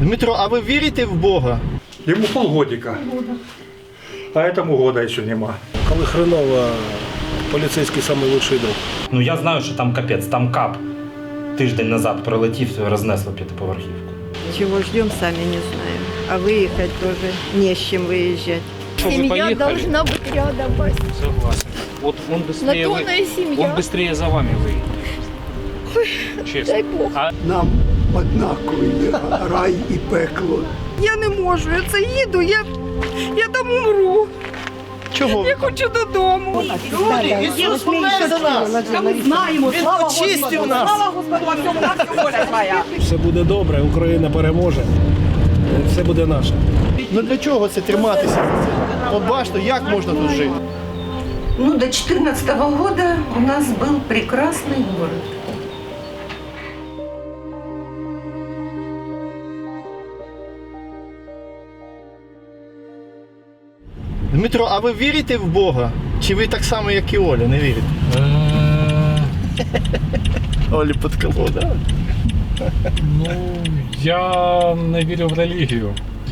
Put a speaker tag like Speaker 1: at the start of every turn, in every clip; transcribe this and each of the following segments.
Speaker 1: Дмитро, а ви вірите в Бога?
Speaker 2: Йому полгодика. А этому года ще нема.
Speaker 3: Коли хреново, поліцейський самий лучший друг.
Speaker 4: Ну я знаю, що там капець, там кап. Тиждень назад прилетів, рознесло п'ятиповерхівку.
Speaker 5: Чего ждем, сами не знаем. А выехать тоже не с чем выезжать.
Speaker 6: Семья должна быть рядом. Вась.
Speaker 7: Согласен. Вот он быстрее,
Speaker 6: На то
Speaker 7: вы-
Speaker 6: она и семья.
Speaker 7: он быстрее за вами выйдет. Честно.
Speaker 6: Дай Бог.
Speaker 7: А
Speaker 8: Нам однаковий рай і пекло.
Speaker 5: Я не можу, я це їду, я, я там умру.
Speaker 1: Чого?
Speaker 5: Я хочу додому.
Speaker 1: Люди, Ісус помер за нас! Він очистив нас!
Speaker 3: Все буде добре, Україна переможе. Все буде наше.
Speaker 1: Ну для чого це триматися? От бачите, як можна тут жити?
Speaker 9: Ну, до 14 года у нас был прекрасный город.
Speaker 1: Дмитро, а ви вірите в Бога? Чи ви так само, як і Оля, не вірите? Олі подколо, да?
Speaker 10: Ну, я не вірю в релігію.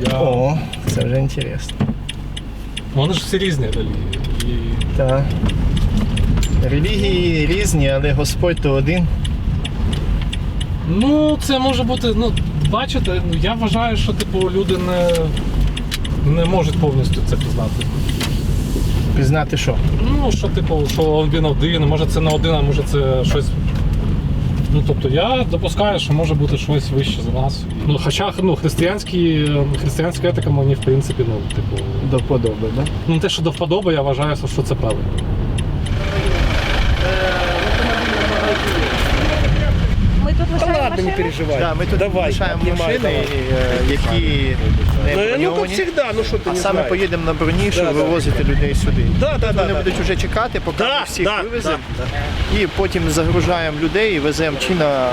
Speaker 10: Я...
Speaker 1: О, це вже інтересно.
Speaker 10: Вони ж всі різні релігії. І...
Speaker 1: Так. Релігії різні, але Господь то один.
Speaker 10: Ну, це може бути, ну, бачите, ну, я вважаю, що типу люди не, не можуть повністю це пізнати.
Speaker 1: Пізнати що?
Speaker 10: Ну, що, типу, що він один, може це не один, а може це щось. Ну, тобто я допускаю, що може бути щось вище за нас. Ну, хоча ну, християнські, християнська етика мені, в принципі, ну, типу,
Speaker 1: До вподоби, да?
Speaker 10: ну те, що до вподоби, я вважаю, що це правильно.
Speaker 6: Мы тут лишаем
Speaker 3: Ладно, не
Speaker 6: машины.
Speaker 3: переживай.
Speaker 1: Да, ми тут
Speaker 3: Давай,
Speaker 1: лишаємо
Speaker 3: обнімай,
Speaker 1: машини,
Speaker 3: давай.
Speaker 1: е, які не
Speaker 3: Ну, ну как
Speaker 1: броньовані.
Speaker 3: всегда, ну що ти
Speaker 1: А
Speaker 3: не
Speaker 1: саме
Speaker 3: знаєш?
Speaker 1: поїдемо на броні, щоб
Speaker 3: Да, да.
Speaker 1: вивозити людей сюди.
Speaker 3: Да, да, да,
Speaker 1: Вони
Speaker 3: да.
Speaker 1: будуть вже чекати, поки
Speaker 3: Да,
Speaker 1: ми всіх
Speaker 3: да,
Speaker 1: вивеземо.
Speaker 3: да,
Speaker 1: І потім загружаємо людей і веземо чи на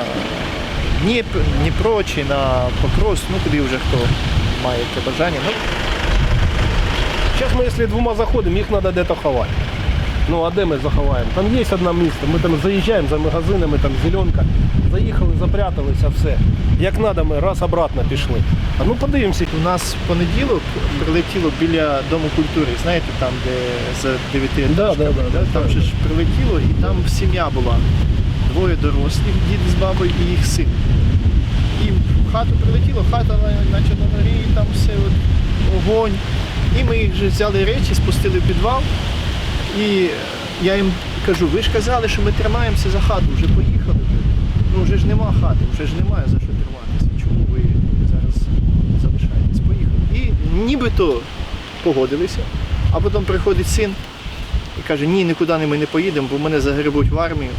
Speaker 1: Дніп, Дніпро, чи на Покрос, ну куди вже хто має таке бажання. Ну,
Speaker 3: Сейчас мы, если двумя заходим, их надо где-то ховать. Ну, а де ми заховаємо? Там є одне місце, ми там заїжджаємо за магазинами, там зеленка, заїхали, запряталися, все. Як треба, ми раз обратно пішли. А ну подивимося.
Speaker 1: у нас в понеділок прилетіло біля Дому культури, знаєте, там, де за 9
Speaker 3: Да, да, да, да,
Speaker 1: там
Speaker 3: да.
Speaker 1: же ж прилетіло, і там сім'я була. Двоє дорослих, дід з бабою і їх син. І в хату прилетіло, хата на- наче на горі, там все от, огонь. І ми їх вже взяли речі, спустили в підвал. І я їм кажу, ви ж казали, що ми тримаємося за хату, вже поїхали. Ну вже ж нема хати, вже ж немає за що триматися. Чому ви зараз залишаєтесь? Поїхали. І нібито погодилися, а потім приходить син і каже, ні, нікуди ми не поїдемо, бо мене загребуть в армію.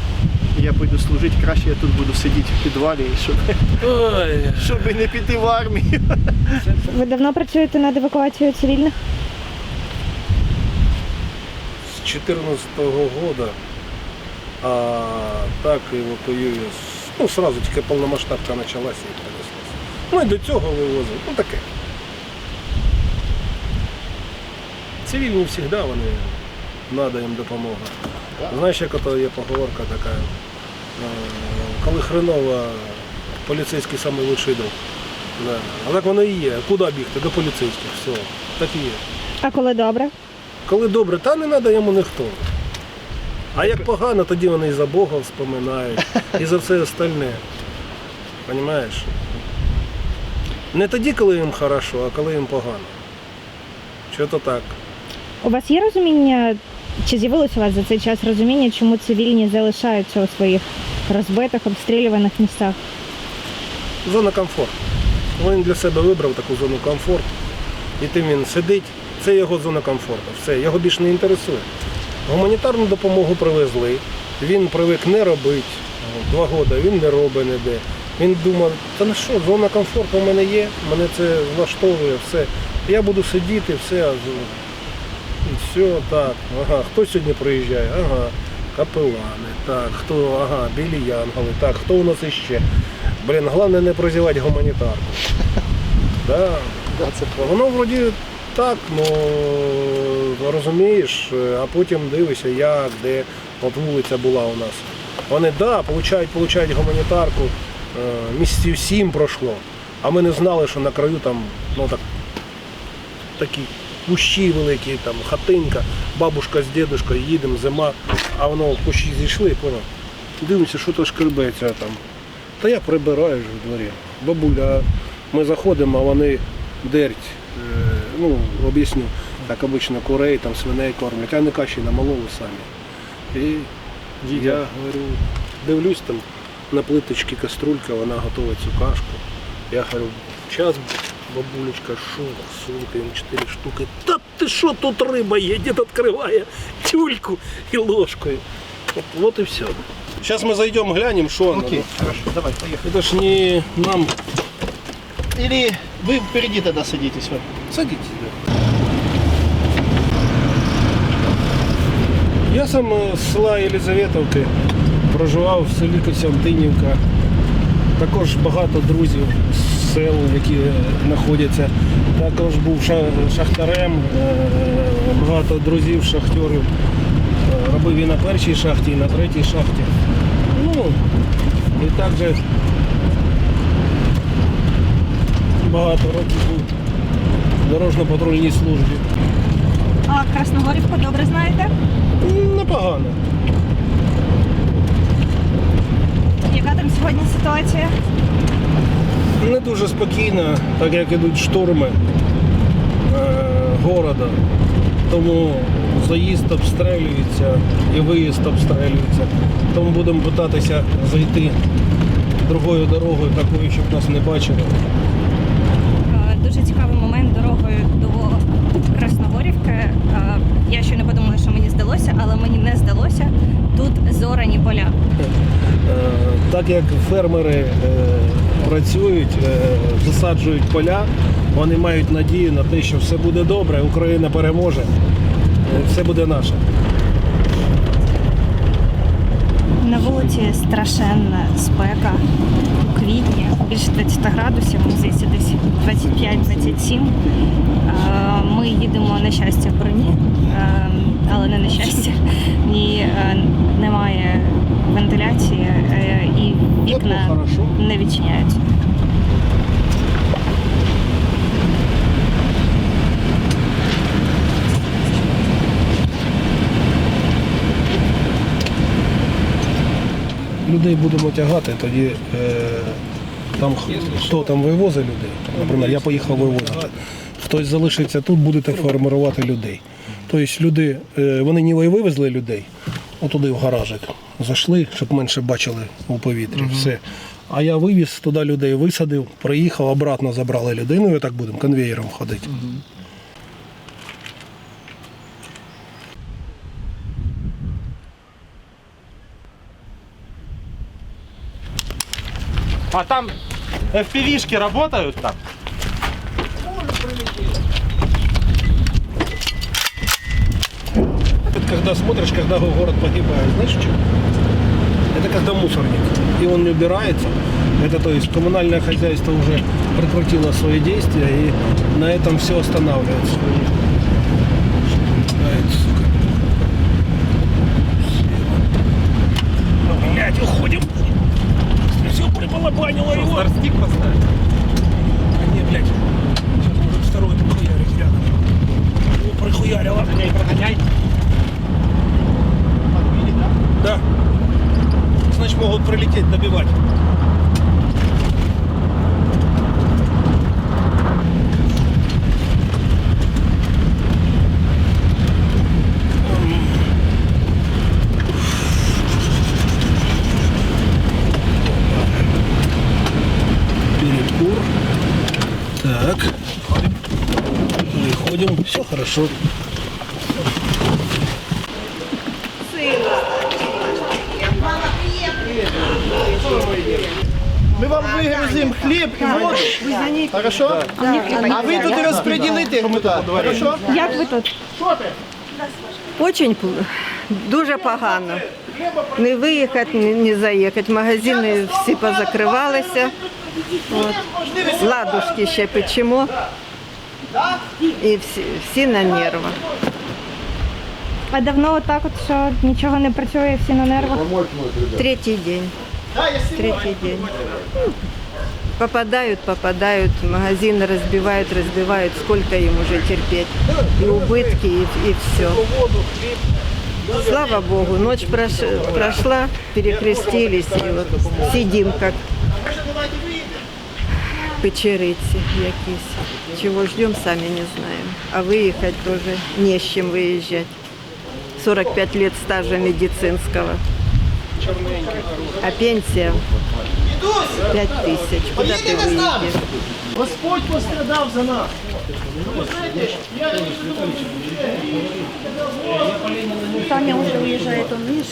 Speaker 1: І я пойду служити, краще я тут буду сидіти в підвалі, щоб, щоб не піти в армію.
Speaker 6: Ви давно працюєте над евакуацією цивільних?
Speaker 3: С 14 года, а так евакуюю, з- ну, сразу тільки повномасштабка почалася і перенеслася. Ну і до цього вивозив, ну таке. Цивільні завжди вони, треба їм допомога. Знаєш, як ото є поговорка така, е, коли хреново, поліцейський лучший друг. Да. А так воно і є. Куди бігти? До поліцейських. Все. Так і є.
Speaker 6: А коли добре?
Speaker 3: Коли добре, та не треба йому ніхто. А як погано, тоді вони і за Бога вспоминають, і за все остальне. Понімаєш? Не тоді, коли їм хорошо, а коли їм погано. Що то так.
Speaker 6: У вас є розуміння, чи з'явилось у вас за цей час розуміння, чому цивільні залишаються у своїх розбитих, обстрілюваних містах?
Speaker 3: Зона комфорту. Він для себе вибрав таку зону комфорту. І тим він сидить. Це його зона комфорту. Все, його більше не інтересує. Гуманітарну допомогу привезли. Він привик не робити. Два роки він не робить ніде. Він думав, та на що, зона комфорту в мене є, мене це влаштовує, все. Я буду сидіти, все. все, так. Ага, хто сьогодні приїжджає? Ага, капелани, так, хто, ага, білі янголи, так, хто у нас іще? Блін, головне не прозівати гуманітарку. Да. Воно вроді так, ну розумієш, а потім дивишся, як, де, от вулиця була у нас. Вони, да, получають, получають гуманітарку, е, місяців сім пройшло. А ми не знали, що на краю там ну, так, такі кущі великі, там хатинка, бабушка з дідушкою, їдемо, зима, а воно кущі зійшли, поняв. Дивимося, що то шкребеться там. Та я прибираю ж в дворі. Бабуля, ми заходимо, а вони дерть. Е, Ну, об'ясню, так обично курей, там свиней кормлять, а не каші намололи самі. І я говорю, дивлюсь там на плиточці каструлька, вона готує цю кашку. Я говорю, час бабулечка, що, сумка, їм 4 штуки. Та ти що тут риба є? Дід відкриває тюльку і ложкою. От, от і все. Зараз ми зайдемо, глянемо, що воно.
Speaker 1: Окей, хорошо, давай, поехали.
Speaker 3: Це ж не нам
Speaker 1: Или вы впереди тогда садитесь. Вот.
Speaker 3: Садитесь. Я сам з села Єлизаветовки проживав в селі Костянтинівка. Також багато друзів з сел, які е, знаходяться. Також був шахтарем, е, багато друзів, шахтерів. Е, Робив і на першій шахті, і на третій шахті. Ну, і також багато років був в дорожньо-патрульній службі.
Speaker 6: А Красногорівку добре знаєте?
Speaker 3: Непогано.
Speaker 6: Яка там сьогодні ситуація?
Speaker 3: Не дуже спокійно, так як ідуть штурми е, города. Тому заїзд обстрілюється і виїзд обстрілюється. Тому будемо питатися зайти другою дорогою, такою, щоб нас не бачили.
Speaker 6: Е, Дуже цікавий момент дорогою до Красногорівки. Е, Я ще не подумала, що мені здалося, але мені не здалося. Тут зорані поля.
Speaker 3: Е, Так як фермери е, працюють, е, засаджують поля, вони мають надію на те, що все буде добре, Україна переможе, все буде наше.
Speaker 6: На вулиці страшенна спека у квітні, більше 20 градусів, здається, десь 25-27. Е, Ми їдемо на щастя в броні, але не на щастя. Ні, е, немає вентиляції е, і вікна не відчиняються.
Speaker 3: Людей будемо тягати, тоді е, там хто там вивозить людей. Наприклад, я поїхав вивозити. Хтось залишиться тут, будете формувати людей. Тобто люди, е, вони ніби і вивезли людей, отуди в гаражик. Зайшли, щоб менше бачили у повітрі. Все. А я вивіз туди людей, висадив, приїхав, обратно забрали людину, і так будемо конвеєром ходити.
Speaker 4: А там FPV-шки работают там?
Speaker 3: Когда смотришь, когда город погибает, знаешь что? Это когда мусорник, и он не убирается. Это то есть коммунальное хозяйство уже прекратило свои действия, и на этом все останавливается. Блядь, уходим. Все прибалабанило его. Прилететь, добивать. Так. Выходим. Все хорошо.
Speaker 1: Вам хлеб и воду. Хорошо? А вы тут распределите туда. Хорошо?
Speaker 6: Як ви тут?
Speaker 5: Очень пл- дуже погано. Не виїхати, не, не заїхати. Магазини всі позакривалися. От. Ладушки ще печемо. І всі, всі на нервах.
Speaker 6: А давно отак от, що нічого не працює, всі на нервах?
Speaker 5: Третій день.
Speaker 1: Да.
Speaker 5: Третій день. Попадают, попадают, магазины разбивают, разбивают. Сколько им уже терпеть? И убытки, и, и все. Слава Богу, ночь прош- прошла, перекрестились, и вот сидим как печериці якісь. Чого ждем, самі не знаємо. А виїхати теж не з чим виїжджати. 45 лет стажа медицинского. А пенсия 5 тысяч. Куда ты выйдешь?
Speaker 1: Господь пострадав за нас.
Speaker 6: Таня вже виїжджає, то видиш?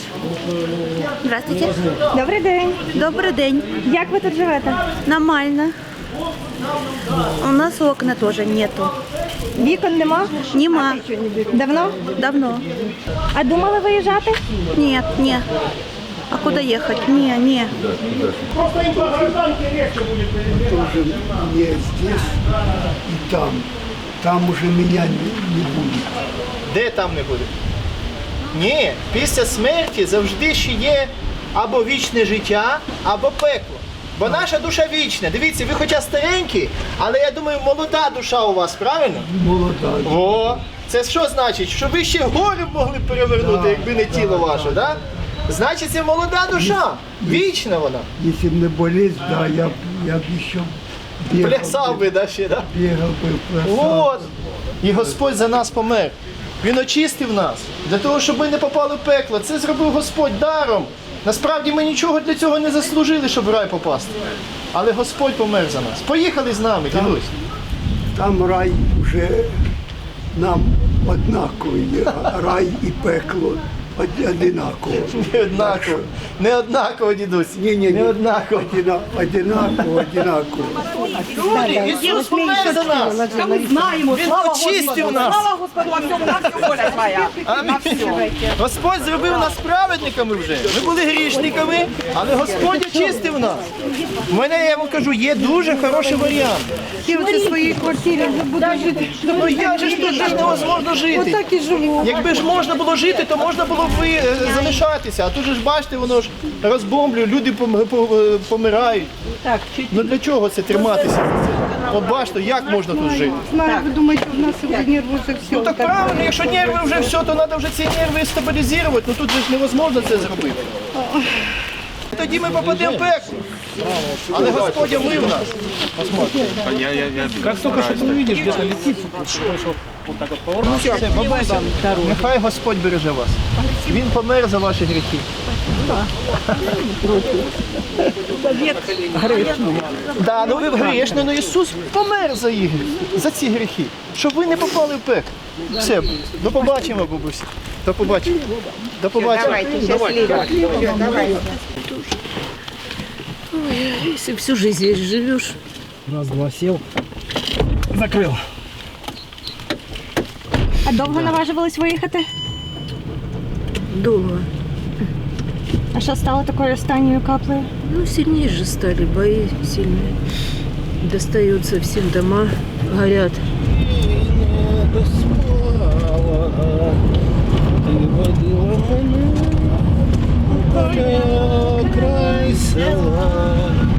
Speaker 6: Здравствуйте. Добрий день.
Speaker 11: Добрий день.
Speaker 6: Як ви тут живете?
Speaker 11: Нормально. У нас окна тоже нету.
Speaker 6: Вікон нема?
Speaker 11: Нема.
Speaker 6: Давно?
Speaker 11: Давно.
Speaker 6: А думали виїжджати?
Speaker 11: Нет, не. А куда ехать? Не, не.
Speaker 8: Тоже не здесь и там. Там уже меня не, не будет.
Speaker 1: Де там не буде? Ні, після смерті завжди ще є або вічне життя, або пекло. Бо наша душа вічна. Дивіться, ви хоча старенькі, але я думаю, молода душа у вас, правильно?
Speaker 8: Молода.
Speaker 1: О, це що значить? Що ви ще горю могли б перевернути,
Speaker 8: Да,
Speaker 1: якби не тіло ваше, да? Значить, це молода душа. Вічна вона.
Speaker 8: Если бы не болезнь, да, я, б- я бы еще бегал,
Speaker 1: Плясав би, да, ще, да?
Speaker 8: бегал бы, плясал.
Speaker 1: От. І Господь за нас помер. Він очистив нас для того, щоб ми не попали в пекло. Це зробив Господь даром. Насправді ми нічого для цього не заслужили, щоб в рай попасти. Але Господь помер за нас. Поїхали з нами, дідусь.
Speaker 8: Там рай уже нам однаковий, а рай і пекло од- одинаково.
Speaker 1: Не однаково. Не однаково, дідусь.
Speaker 8: Ні, ні, ні.
Speaker 1: Не однаково.
Speaker 8: Одина- Одинаково, одинаково.
Speaker 1: Люди, Ісус помер за нас. Він очистив нас. Амінь. Господь зробив нас праведниками вже. Ми були грішниками, але Господь очистив нас. У мене, я вам кажу, є дуже хороший варіант.
Speaker 5: Я в своїй квартирі вже жити.
Speaker 1: Ну як же ж тут же ж невозможно жити?
Speaker 5: Так і живу.
Speaker 1: Якби ж можна було жити, то можна було б ви е, залишатися. А тут же ж бачите, воно ж розбомблює, люди пом- по- е, помирають.
Speaker 5: Так,
Speaker 1: Ну для чого це триматися? за? От бачите, як можна тут жити?
Speaker 5: знаю, ви думаєте, у нас нервы вже все.
Speaker 1: Ну так правильно, якщо нерви вже все, то треба вже ці нерви стабілізувати. Ну тут же ж невозможно це зробити. Тоді ми попадемо в пекло. Але Господь омив нас.
Speaker 10: Как только что ты увидишь, где-то летит,
Speaker 1: Все, бабуся, нехай Господь береже вас. Він помер за ваші гріхи. Да, ну ви грішні, але Ісус помер за їх, за ці гріхи, щоб ви не попали в пекло. Все, до побачення, бабуся. До побачення. До побачення.
Speaker 11: Если всю жизнь здесь живешь.
Speaker 10: Раз, два, сел. Закрыл.
Speaker 6: А довго наважувались виїхати?
Speaker 11: Долго.
Speaker 6: А що стало такою останньою каплею?
Speaker 11: Ну, сильнее же стали, бои сильные. Достаются всем дома, горят.
Speaker 1: І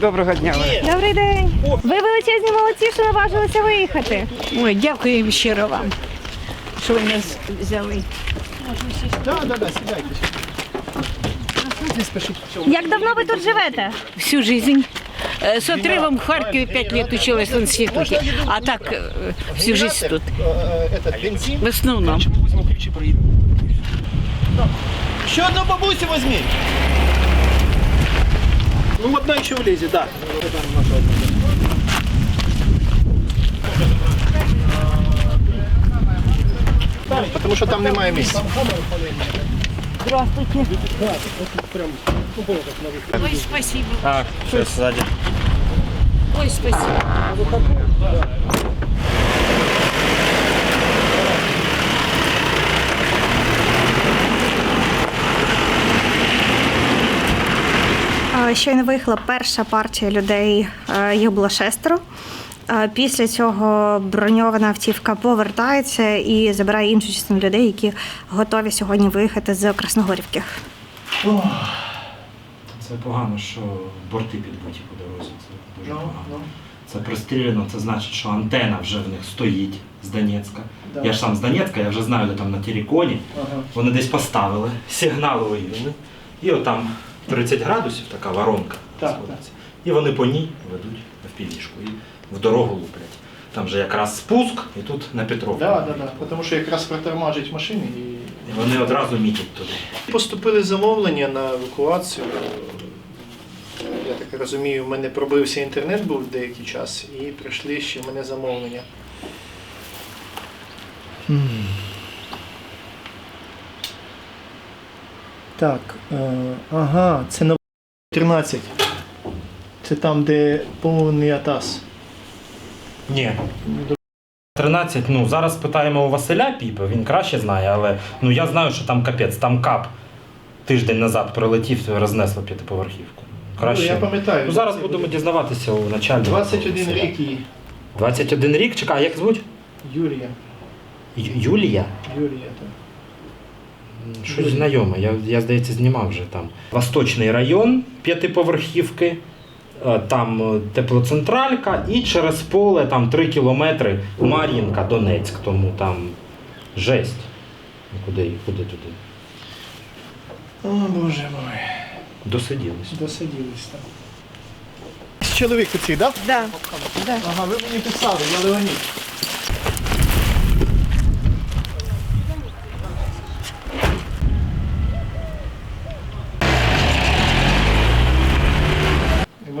Speaker 3: Доброго дня.
Speaker 6: Добрий день. Ви величезні молодці, що наважилися виїхати.
Speaker 11: Ой, дякую щиро вам, що ви нас взяли.
Speaker 1: Так, так, так, сідайте. Не спішіть.
Speaker 6: Як давно ви тут живете?
Speaker 11: Всю жизнь. Э, С отрывом в Харькове пять лет училась в институте, а так э, всю жизнь тут.
Speaker 1: Е, е, Этот бензин.
Speaker 11: В основном.
Speaker 1: Ще одну бабусю візьміть.
Speaker 3: Ну, одна еще влезет, да.
Speaker 1: Тому що там немає місця.
Speaker 11: Ой, спасибо.
Speaker 4: Так, все, ззаді.
Speaker 11: Ой, спасибо.
Speaker 6: Щойно виїхала перша партія людей, е, їх було шестеро. Е, Після цього броньована автівка повертається і забирає іншу частину людей, які готові сьогодні виїхати з Красногорівки.
Speaker 4: Це погано, що борти підбиті по дорозі. Це дуже
Speaker 1: Ну,
Speaker 4: погано.
Speaker 1: ну.
Speaker 4: Це пристріляно, це значить, що антена вже в них стоїть з Донецька.
Speaker 1: Да.
Speaker 4: Я ж сам з Донецька, я вже знаю, де там на Тереконі.
Speaker 1: Ага.
Speaker 4: Вони десь поставили, сигнали виявили. І отам 30 градусів така воронка
Speaker 1: Так,
Speaker 4: сходиться. І вони по ній ведуть в півішку і в дорогу луплять. Там же якраз спуск, і тут на Петровку.
Speaker 1: Да, да, да. Тому що якраз притормажить машини і
Speaker 4: І вони одразу мітять туди.
Speaker 1: Поступили замовлення на евакуацію. Я так розумію, в мене пробився інтернет був деякий час, і прийшли ще в мене замовлення. Так, е, ага, це на 13. Це там, де повний атас.
Speaker 4: Ні. 13, ну зараз питаємо у Василя Піпа, він краще знає, але ну я знаю, що там капець, там кап тиждень назад прилетів, рознесло п'ятиповерхівку. Краще.
Speaker 1: Ну, я пам'ятаю.
Speaker 4: Ну, зараз
Speaker 1: 21
Speaker 4: будемо дізнаватися у начальника.
Speaker 1: 21
Speaker 4: Василя.
Speaker 1: рік і
Speaker 4: 21 рік? Чекай, як звуть?
Speaker 1: Юрія.
Speaker 4: Ю- Юлія?
Speaker 1: Юрія, так.
Speaker 4: Щось знайоме, я, я здається, знімав вже там. Восточний район п'ятиповерхівки, е, там е, теплоцентралька і через поле там 3 кілометри Мар'їнка, Донецьк, тому там жесть. Куди, куди туди?
Speaker 1: О, боже мой.
Speaker 4: Досиділись.
Speaker 1: Досиділись там. Чоловік у цих, так?
Speaker 5: Да. Да.
Speaker 1: Ага, ви мені писали, я Леонід.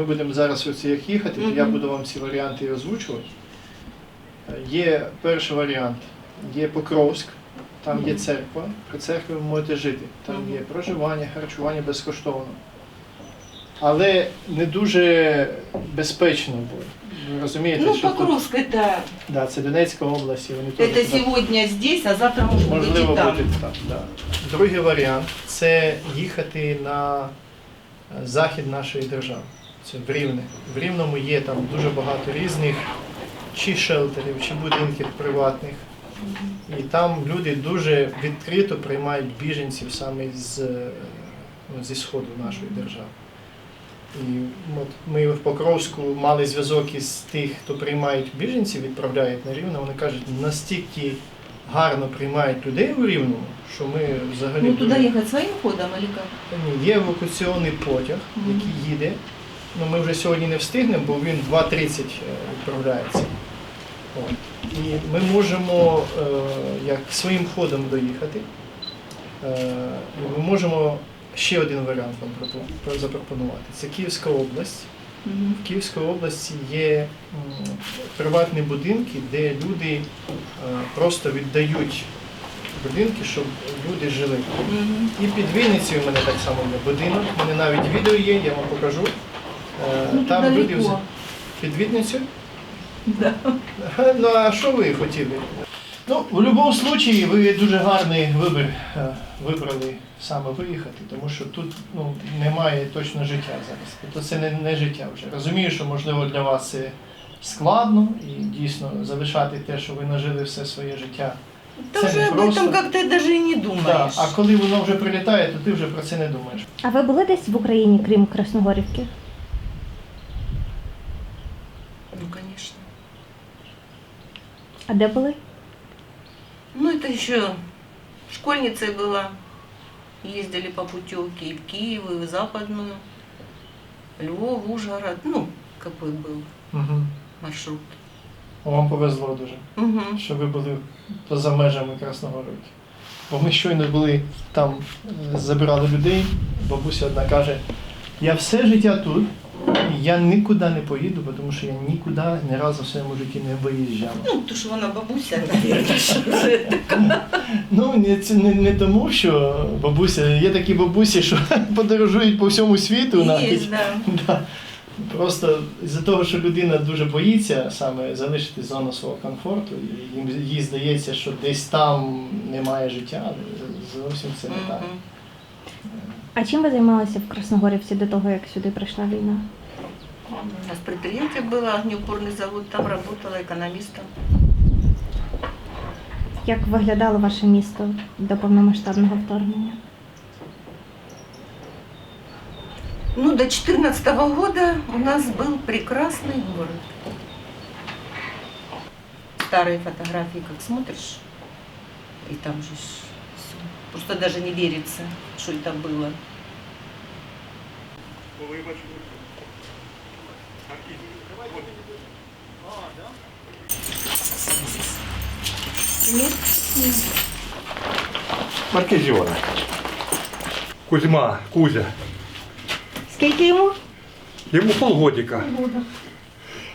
Speaker 1: будемо зараз оці як їхати, то я буду вам ці варіанти озвучувати. Е, Є перший варіант, є Покровськ, там є церква, при церкві ви можете жити. Там є проживання, харчування безкоштовно. Але не дуже безпечно буде. Ви розумієте,
Speaker 9: Ну,
Speaker 1: що тут,
Speaker 9: Покровск это,
Speaker 1: да, це Донецька область, і вони теж
Speaker 9: это
Speaker 1: туди
Speaker 9: сегодня здесь, а завтра может быть
Speaker 1: Можливо,
Speaker 9: и там.
Speaker 1: буде так. Да. Другий варіант це їхати на е, захід нашої держави. Це в Рівне. В Рівному є там дуже багато різних чи шелтерів, чи будинків приватних. І там люди дуже відкрито приймають біженців саме з, ну, зі сходу нашої держави. І от ми в Покровську мали зв'язок із тих, хто приймають біженців, відправляють на Рівне. Вони кажуть, настільки гарно приймають людей у Рівному, що ми взагалі
Speaker 9: Ну, туда
Speaker 1: дуже-
Speaker 9: ехать своим ходом как?
Speaker 1: Ні, Є евакуаційний потяг, який їде. Ну, ми вже сьогодні не встигнемо, бо він 2.30 е, відправляється. От. І ми можемо е, як своїм ходом доїхати. Е, ми можемо ще один варіант вам запропонувати. Це Київська область. В Київській області є приватні будинки, де люди е, просто віддають будинки, щоб люди жили. І під Вінницею в мене так само є будинок. У мене навіть відео є, я вам покажу. Е,
Speaker 9: Ну,
Speaker 1: Там
Speaker 9: тут
Speaker 1: люди
Speaker 9: далеко.
Speaker 1: під Вінницею.
Speaker 9: Да.
Speaker 1: Ну а що ви хотіли? Ну, в будь-якому випадку ви дуже гарний вибір е, вибрали саме виїхати, тому що тут ну, немає точно життя зараз. Тобто це не, не життя вже. Розумію, що можливо для вас це складно і дійсно залишати те, що ви нажили все своє життя.
Speaker 9: Ты
Speaker 1: Це
Speaker 9: уже
Speaker 1: не
Speaker 9: об
Speaker 1: просто.
Speaker 9: этом как-то даже и не
Speaker 1: Да. А коли воно вже прилітає, то ти вже про це не думаєш.
Speaker 6: А ви були десь в Україні, крім Красногорівки?
Speaker 9: Ну, конечно.
Speaker 6: А де були?
Speaker 9: Ну, это еще школьницей была. Ездили по путевке и в Киев, и в Западную, Львов, Ужгород. Ну, какой был
Speaker 1: Угу.
Speaker 9: маршрут.
Speaker 1: Вам повезло дуже.
Speaker 9: Угу.
Speaker 1: що ви були поза межами Красногорівки. Бо ми щойно були там, е, забирали людей. Бабуся одна каже, Я все життя тут. я нікуди не поїду, тому що я нікуди ні разу в своєму житті не виїжджав.
Speaker 9: Ну, то что она бабуся, наверное, что.
Speaker 1: Ну, не, не, не тому, що бабуся, є такі бабусі, що подорожують по всьому світу навіть.
Speaker 9: Да.
Speaker 1: Просто з-за того, що людина дуже боїться саме залишити зону свого комфорту, і їм їй здається, що десь там немає життя, але зовсім це не так.
Speaker 9: Мгм.
Speaker 6: А чим ви займалися в Красногорівці до того, як сюди прийшла війна?
Speaker 9: У нас предприятие было, огнеупорный завод, там работала экономистом.
Speaker 6: Як виглядало ваше місто до повномасштабного вторгнення?
Speaker 9: Ну, до 14 года у нас был прекрасный город. Старые фотографии, как смотришь, и там же ж всё. Просто даже не верится, что это было. Нет?
Speaker 2: Маркизиона. Кузьма, Кузя.
Speaker 6: Скільки йому?
Speaker 2: Ему полгодика.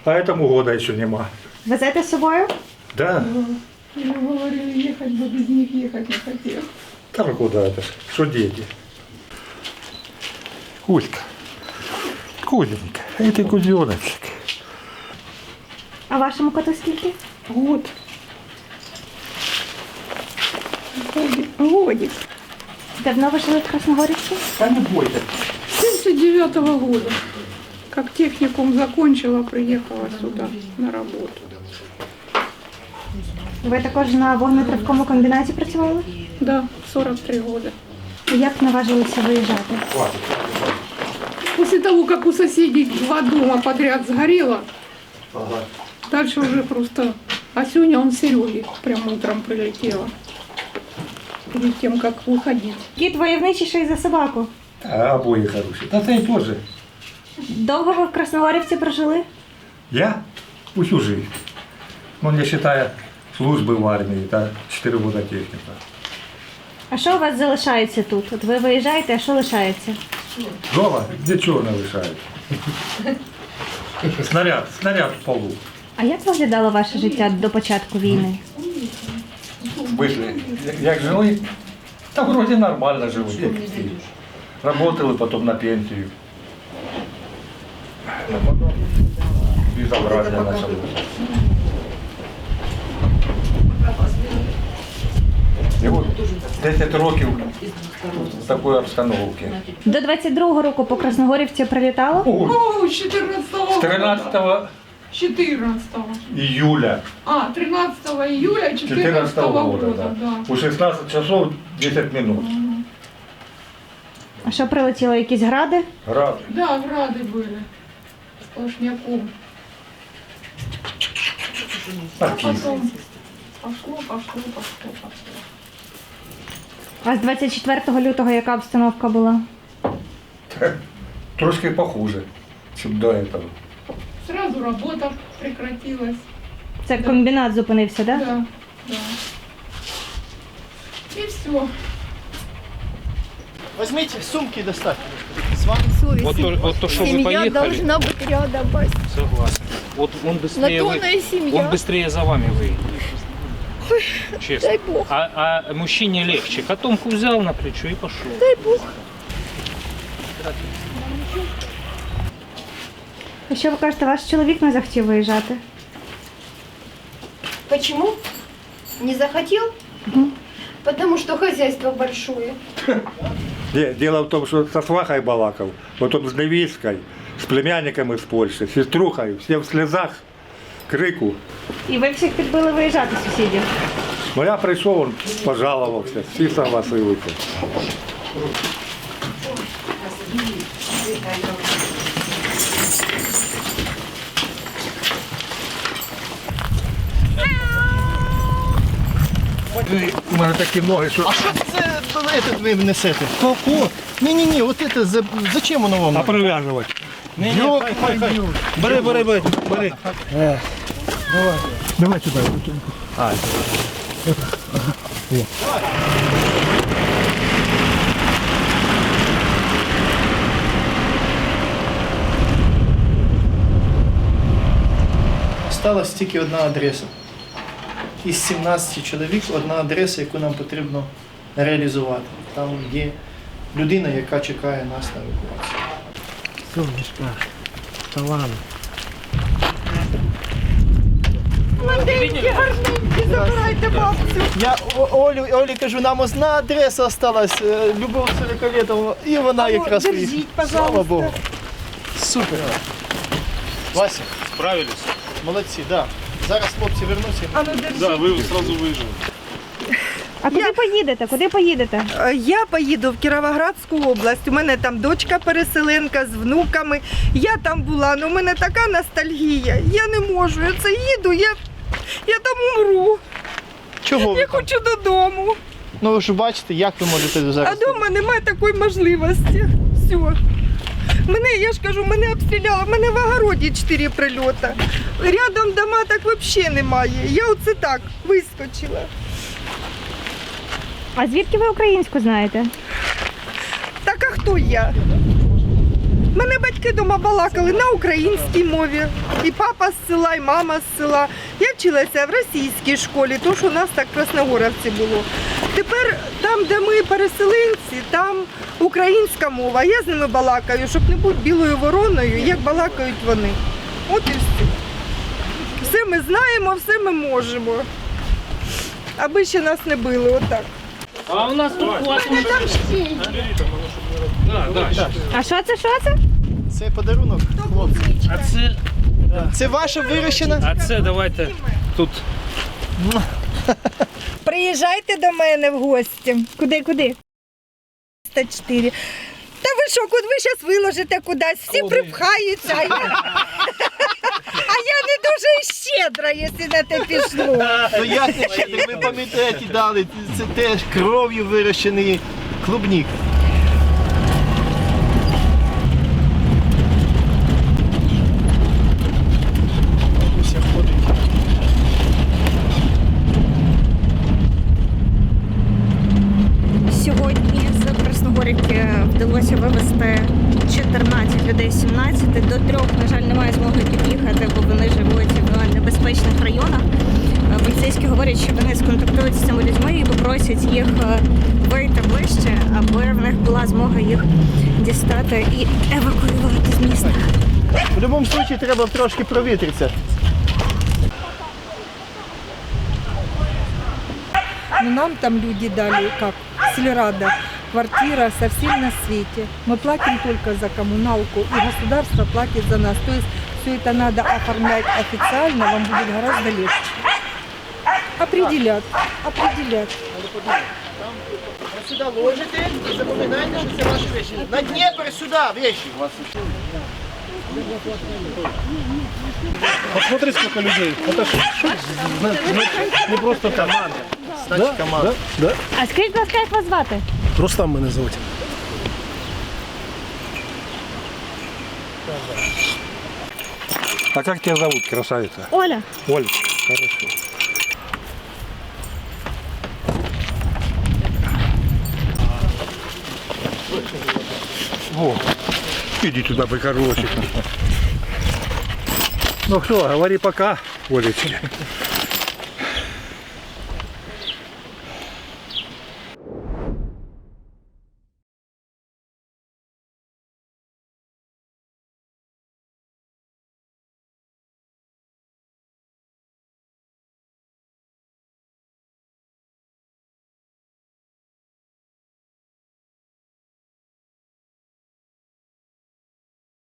Speaker 2: А этому года еще нема.
Speaker 6: Везете з собою?
Speaker 2: Да?
Speaker 12: Ему говорили ехать, но без них ехать не хотел.
Speaker 2: Там куда это? Что дети? Кузька. Кузенька. Это кузеночек.
Speaker 6: А вашому коту скільки?
Speaker 12: Год. Годик.
Speaker 6: Давно ви жили в Красногорівці?
Speaker 2: Да не бойся.
Speaker 12: 79 -го года. Как техникум закончила, приехала сюда на работу.
Speaker 6: Ви також на вогнетривкому комбінаті працювали?
Speaker 12: Да, 43 года.
Speaker 6: Як наважилися виїжджати?
Speaker 12: После того, как у соседей два дома подряд сгорело, дальше уже просто... А сегодня он Сереге прям утром прилетела. Перед тем, как выходить.
Speaker 6: Кіт войовничіший за собаку.
Speaker 2: А, обои хорошие. Да ты тоже.
Speaker 6: Довго ви в Красногорівці прожили?
Speaker 2: Я всю жизнь. Ну, не считая службы в армии, это 4 года техника.
Speaker 6: А що у вас залишається тут? От ви виїжджаєте, а що лишається?
Speaker 2: Дома ничего не лишает. Снаряд, снаряд в полу.
Speaker 6: А як виглядало ваше життя до початку війни?
Speaker 2: Вышли. Як жили? Та вроде нормально живут. як всі. Работали потом на пенсию. А потом безобразие началось. І от 10 років такої обстановки.
Speaker 6: До 22-го року по Красногорівці прилітало?
Speaker 12: О, 14
Speaker 2: з 13
Speaker 12: 14
Speaker 2: июля
Speaker 12: А, 13 июля 14
Speaker 2: 14
Speaker 12: года,
Speaker 2: года,
Speaker 12: да.
Speaker 2: да. У 16 часов 10 минут.
Speaker 6: А що прилетіло? Якісь гради?
Speaker 2: Град.
Speaker 12: Да, грады были. Сплошняком. А
Speaker 2: Артист.
Speaker 12: потом пошло, пошло, пошло, пошло.
Speaker 6: А з 24 лютого яка обстановка була?
Speaker 2: Трошки похуже, чем до этого.
Speaker 12: Сразу работа прекратилась.
Speaker 6: Це комбінат зупинився, так? Да?
Speaker 12: Да, да. И все.
Speaker 1: Візьміть сумки достатньо. З вами
Speaker 7: Вот то, вот то, что вы поехали,
Speaker 12: быть рядом, Вася.
Speaker 7: согласен. Вот он быстрее, вы-
Speaker 12: семья.
Speaker 7: он быстрее за вами выйдет. Честно.
Speaker 12: дай бог.
Speaker 7: А, а мужчине легче. Котомку взял на плечо и пошел.
Speaker 6: А що ви кажете, ваш чоловік не захотів виїжджати?
Speaker 13: Почему? Не захотел? Потому что хозяйство большое.
Speaker 2: Не, Дело в том, что со свахой балакал, потом с Левицкой, с племянником из Польши, с сеструхой, все в слезах, Крику.
Speaker 6: І ви всіх підбили виїжджати сусідів?
Speaker 2: Но я пришел, он пожаловался, все согласилися. У мене такі ноги, що...
Speaker 1: А що це це ви несете? Ко? Ні-ні-ні, от це за, зачем воно вам?
Speaker 2: А прив'язувати?
Speaker 3: Бери, бери, бери, бери.
Speaker 2: Давай. Давай
Speaker 1: сюда. А, это. Ага. Вот. Тільки одна адреса. Із 17 чоловік одна адреса, яку нам потрібно реалізувати. Там є людина, яка чекає нас на евакуацію.
Speaker 14: Сонечка, талант.
Speaker 5: Маленькі, гарненькі, забирайте бабцю.
Speaker 1: Я Олю, Олі кажу, нам одна адреса осталась, е, Любов Сорокалєтова, і вона якраз
Speaker 5: держіть,
Speaker 1: приїхала.
Speaker 5: пожалуйста.
Speaker 1: Слава Богу. Супер. Вася,
Speaker 7: Справились?
Speaker 1: молодці, да. Зараз хлопці вернуться.
Speaker 5: А ну держіть.
Speaker 7: Да, вы сразу выжили.
Speaker 6: А куди поїдете? Куди поїдете?
Speaker 5: Е, Я поїду в Кіровоградську область. У мене там дочка переселенка з внуками. Я там була, але у мене така ностальгія. Я не можу. Я це їду, я, я там умру.
Speaker 1: Чого ви
Speaker 5: Я
Speaker 1: там?
Speaker 5: хочу додому.
Speaker 1: Ну ви ж бачите, як ви можете зараз.
Speaker 5: А вдома немає такої можливості. Все. Мене, я ж кажу, мене обстріляли, мене в огороді чотири прильоти. Рядом дома так взагалі немає. Я оце так вискочила.
Speaker 6: А звідки ви українську знаєте?
Speaker 5: Так а хто я? Мене батьки вдома балакали на українській мові. І папа з села, і мама з села. Я вчилася в російській школі, тому що у нас так в Красногоровці було. Тепер там, де ми переселенці, там українська мова. Я з ними балакаю, щоб не бути білою вороною, як балакають вони. От і все. Все ми знаємо, все ми можемо. Аби ще нас не били, отак.
Speaker 10: А у нас тут
Speaker 5: Мене
Speaker 6: А що це? Що це?
Speaker 1: Це подарунок, хлопці.
Speaker 10: А це,
Speaker 1: Це ваша вирощена?
Speaker 10: а це давайте тут.
Speaker 5: Приїжджайте до мене в гості.
Speaker 6: Куди, куди?
Speaker 5: 4. Та ви що, куди ви зараз виложите кудись? Всі припхаються. А я, а я не дуже щедра, якщо на те пішло.
Speaker 1: Ну як не ви пам'ятаєте, дали, це теж кров'ю вирощений клубнік.
Speaker 6: Красногорівки вдалося вивезти 14 людей, 17. До трьох, на жаль, немає змоги під'їхати, бо вони живуть в небезпечних районах. Поліцейські говорять, що вони сконтактують з цими людьми і попросять їх е, вийти ближче, аби в них була змога їх дістати і евакуювати з міста.
Speaker 1: В будь-якому випадку треба трошки провітритися.
Speaker 5: Ну, нам там люди дали, как Сельрада, квартира совсем на свете. Мы платим только за коммуналку, и государство платит за нас. То есть все это надо оформлять официально, вам будет гораздо легче. Определят, определят.
Speaker 1: Сюди ложите і запам'ятайте, що це ваші речі. На Дніпр сюди, речі.
Speaker 3: Посмотри, сколько людей. Это ж не, не- не просто команда.
Speaker 1: Значить, команда.
Speaker 3: Да, да.
Speaker 6: А скажіть, будь ласка, як вас звати?
Speaker 3: Рустам мене звуть.
Speaker 2: А как тебя зовут, красавица?
Speaker 6: Оля.
Speaker 2: Оль, хорошо. О, иди туда, прикорочек. Ну что, говори пока, Олечке.